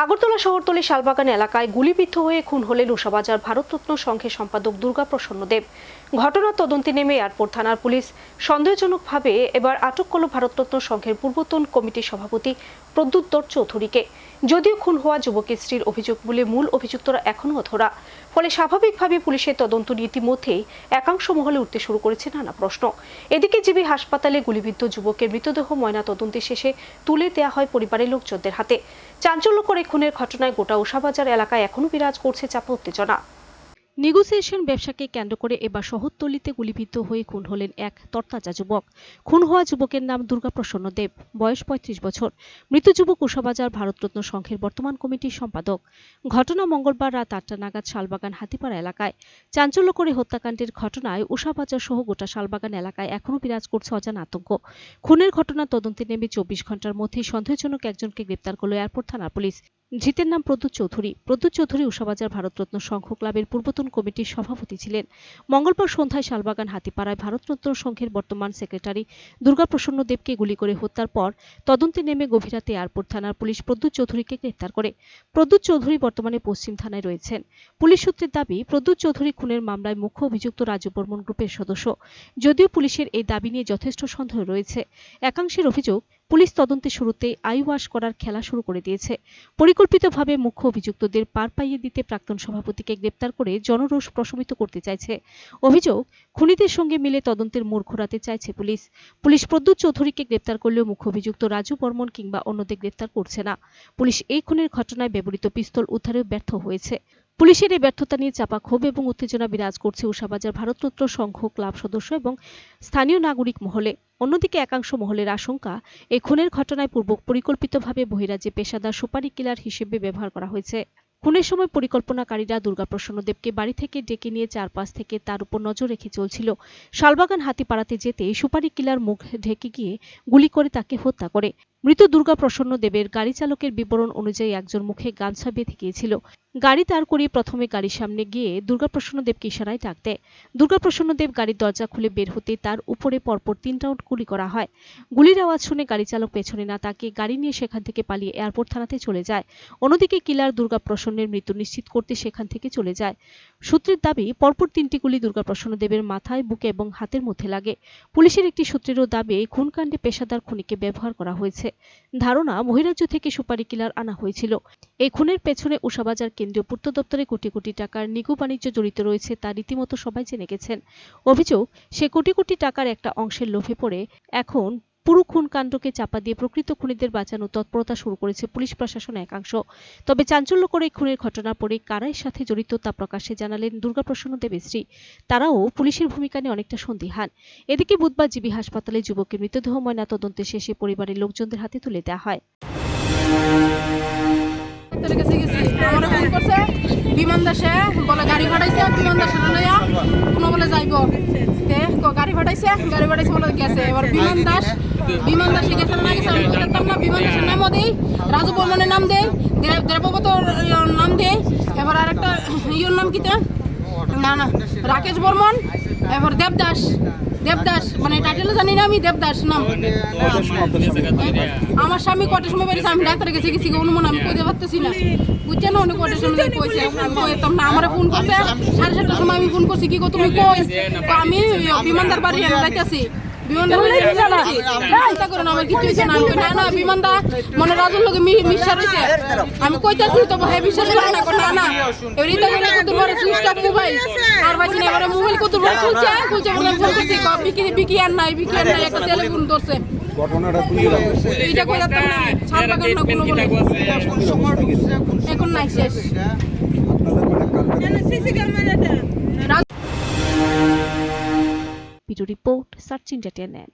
আগরতলা শহরতলি শালবাগান এলাকায় গুলিবিদ্ধ হয়ে খুন হলেন উষাবাজার ভারতরত্ন সংঘের সম্পাদক দুর্গা প্রসন্ন দেব। ঘটনার তদন্তে নেমে এয়ারপোর্ট থানার পুলিশ। সন্দেহজনকভাবে এবার আটক করল ভারতরত্ন সংঘের পূর্বতন কমিটির সভাপতি প্রদ্যুত্তর চৌধুরীকে। যদিও খুন হওয়া যুবকের স্ত্রীর অভিযোগ বলে মূল অভিযুক্তরা এখনও অধরা ফলে স্বাভাবিকভাবে পুলিশের তদন্ত ইতিমধ্যেই একাংশ মহলে উঠতে শুরু করেছে নানা প্রশ্ন। এদিকে জিবি হাসপাতালে গুলিবিদ্ধ যুবকের মৃতদেহ ময়না তদন্তে শেষে তুলে দেওয়া হয় পরিবারের লোকজনদের হাতে। চাঞ্চল্যকর করে খুনের ঘটনায় গোটা ওষাবাজার এলাকায় এখনও বিরাজ করছে চাপা উত্তেজনা। নেগোসিয়েশন ব্যবসাকে কেন্দ্র করে এবার শহরতলিতে গুলিবিদ্ধ হয়ে খুন হলেন এক তরতাজা যুবক। খুন হওয়া যুবকের নাম দুর্গাপ্রসন্ন দেব। বয়স পঁয়ত্রিশ বছর। মৃত যুবক উষাবাজার ভারতরত্ন সংঘের বর্তমান কমিটির সম্পাদক। ঘটনা মঙ্গলবার রাত আটটা নাগাদ শালবাগান হাতিপাড়া এলাকায়। চাঞ্চল্য করে হত্যাকাণ্ডের ঘটনায় উষাবাজার সহ গোটা শালবাগান এলাকায় এখনও বিরাজ করছে অজানা আতঙ্ক। খুনের ঘটনা তদন্তে নেমে চব্বিশ ঘণ্টার মধ্যেই সন্দেহজনক একজনকে গ্রেপ্তার করল এয়ারপোর্ট থানার পুলিশ। ধৃতের নাম প্রদ্যুৎ চৌধুরী। প্রদ্যুৎ চৌধুরী উষাবাজার ভারতরত্ন সংঘ ক্লাবের পূর্বতন কমিটির সভাপতি ছিলেন। মঙ্গলবার সন্ধ্যায় শালবাগান হাতিপাড়ায় ভারতরত্ন সংঘের বর্তমান সেক্রেটারি দুর্গাপ্রসন্ন দেবকে গুলি করে হত্যার পর তদন্তে নেমে গভীরাতে এয়ারপোর্ট থানার পুলিশ প্রদ্যুৎ চৌধুরীকে গ্রেপ্তার করে। প্রদ্যুৎ চৌধুরী বর্তমানে পশ্চিম থানায় রয়েছেন। পুলিশ সূত্রের দাবি, প্রদ্যুৎ চৌধুরী খুনের মামলায় মুখ্য অভিযুক্ত রাজু বর্মন গ্রুপের সদস্য। যদিও পুলিশের এই দাবি নিয়ে যথেষ্ট সন্দেহ রয়েছে। একাংশের অভিযোগ পুলিশ তদন্তে শুরুতেই আইওয়াশ করার খেলা শুরু করে দিয়েছে। পরিকল্পিতভাবে মুখ্য অভিযুক্তদের পার পাইয়ে দিতে প্রাক্তন সভাপতিকে গ্রেপ্তার করে জনরোষ প্রশমিত করতে চাইছে। অভিযোগ, খুনিদের সঙ্গে মিলে তদন্তের মোড় ঘোরাতে চাইছে পুলিশ। পুলিশ প্রদ্যুৎ চৌধুরীকে গ্রেপ্তার করলেও মুখ্য অভিযুক্ত রাজু বর্মন কিংবা অন্যদের গ্রেপ্তার করছে না। পুলিশ এই খুনের ঘটনায় ব্যবহৃত পিস্তল উদ্ধারেও ব্যর্থ হয়েছে। পুলিশের এই ব্যর্থতা নিয়ে চাপা ক্ষোভ এবং উত্তেজনা বিরাজ করছে উষাবাজার ভারতরত্ন সংঘ ক্লাব সদস্য এবং স্থানীয় নাগরিক মহলে। অন্যদিকে একাংশ মহলের আশঙ্কা, এই খুনের ঘটনায় পূর্ব পরিকল্পিতভাবে বহিরাজ্যে পেশাদার সুপারি কিলার হিসেবে ব্যবহার করা হয়েছে। খুনের সময় পরিকল্পনাকারীরা দুর্গাপ্রসন্ন দেবকে বাড়ি থেকে ডেকে নিয়ে চারপাশ থেকে তার উপর নজর রেখে চলছিল। শালবাগান হাতিপাড়াতে যেতে সুপারি কিলার মুখ ঢেকে গিয়ে গুলি করে তাকে হত্যা করে। মৃত দুর্গাপ্রসন্ন দেবের গাড়ি চালকের বিবরণ অনুযায়ী একজন মুখে গামছা বেঁধে গিয়েছিল। গাড়ি তার করিয়ে প্রথমে গাড়ির সামনে গিয়ে দুর্গাপ্রসন্ন দেবকে ইশারায় ডাক দেয়। দুর্গাপ্রসন্ন দেব গাড়ির দরজা খুলে বের হতে তার উপরে পরপর তিন রাউন্ড গুলি করা হয়। গুলির আওয়াজ শুনে গাড়ি চালক পেছনে না তাকে গাড়ি নিয়ে সেখান থেকে পালিয়ে এয়ারপোর্ট থানাতে চলে যায়। অন্যদিকে কিলার দুর্গাপ্রসন্নের মৃত্যু নিশ্চিত করতে সেখান থেকে চলে যায়। সূত্রের দাবি, পরপর তিনটি গুলি দুর্গাপ্রসন্ন দেবের মাথায়, বুকে এবং হাতের মধ্যে লাগে। পুলিশের একটি সূত্রেরও দাবি খুনকাণ্ডে পেশাদার খুনিকে ব্যবহার করা হয়েছে। ধারণা বহিরাজ্য থেকে সুপারি কিলার আনা হয়েছিল। এই খুনের পেছনে উষাবাজার কেন্দ্রীয় পূর্ত দপ্তরে কোটি কোটি টাকার নিগু বাণিজ্য জড়িত রয়েছে তা রীতিমতো সবাই জেনে গেছেন। অভিযোগ, সে কোটি কোটি টাকার একটা অংশের লোভে পড়ে এখন পুরো খুন কাণ্ডকে চাপা দিয়ে প্রকৃত খুনিদের বাঁচানো তৎপরতা শুরু করেছে পুলিশ প্রশাসন একাংশ। তবে চাঞ্চল্যকর এই খুনের ঘটনার পরে কারাই সাথে জড়িত তা প্রকাশ্যে জানালেন দুর্গাপ্রসন্ন দেবের স্ত্রী। তারাও পুলিশের ভূমিকা নিয়ে অনেকটা সন্দিহান। এদিকে বুধবার জিবি হাসপাতালে যুবকের মৃতদেহ ময়না তদন্তে শেষে পরিবারের লোকজনদের হাতে তুলে দেওয়া হয়। বিমান দাসে, বলে গাড়ি ভাড়াইছে, বিমান দাসে কোনো বলে যাইব। গাড়ি ভাড়াইছে গাড়ি ভাড়াইছে বলে গেছে। এবার বিমান দাস, বিমান দাসে গেছে না গেছে আমি জানতাম না বিমান দাসের নামও দেই, রাজু বর্মনের নাম দেই দেবব্রত নাম দেই। এবার আরেকটা, ইয়োর নাম কিতা না না, রাকেশ বর্মন এবার দেবদাস দেবদাস মানে টাইটেলও জানি না আমি, দেবদাস নাম আমার স্বামী কটার সময় বেরিয়েছে আমি ডাক্তার কাছে গেছি অনুমান, আমি কইতে পারতেছি না। বুঝছেন অনেক কটার সময় কইছে? কইতাম না, আমার ফোন করছে, সাড়ে সাতটার সময় আমি ফোন করছি, কি গো তুমি কই? আমি বিমানদার বাড়ি যাইতেছি। মনে রাজুর লোকে মিশা রয়েছে। আমি কইতাছি তো ভাই বিশ্বাস করে না না না এবার ইতা করে কত বড় সুইচ অফ মোবাইল আর বাজি না এবারে মোবাইল কত বড় খুলছে খুলছে বলে ফোন করছি ক, বিকি বিকি আর নাই বিকি আর নাই একটা ছেলে ফোন ধরছে। ঘটনাটা তুলে এইটা কই যাতাম না ছাড় বাগান না কোনো বলে। এখন নাই শেষ। আপনাদের মানে কালকে to report report, Sachin Jatianen.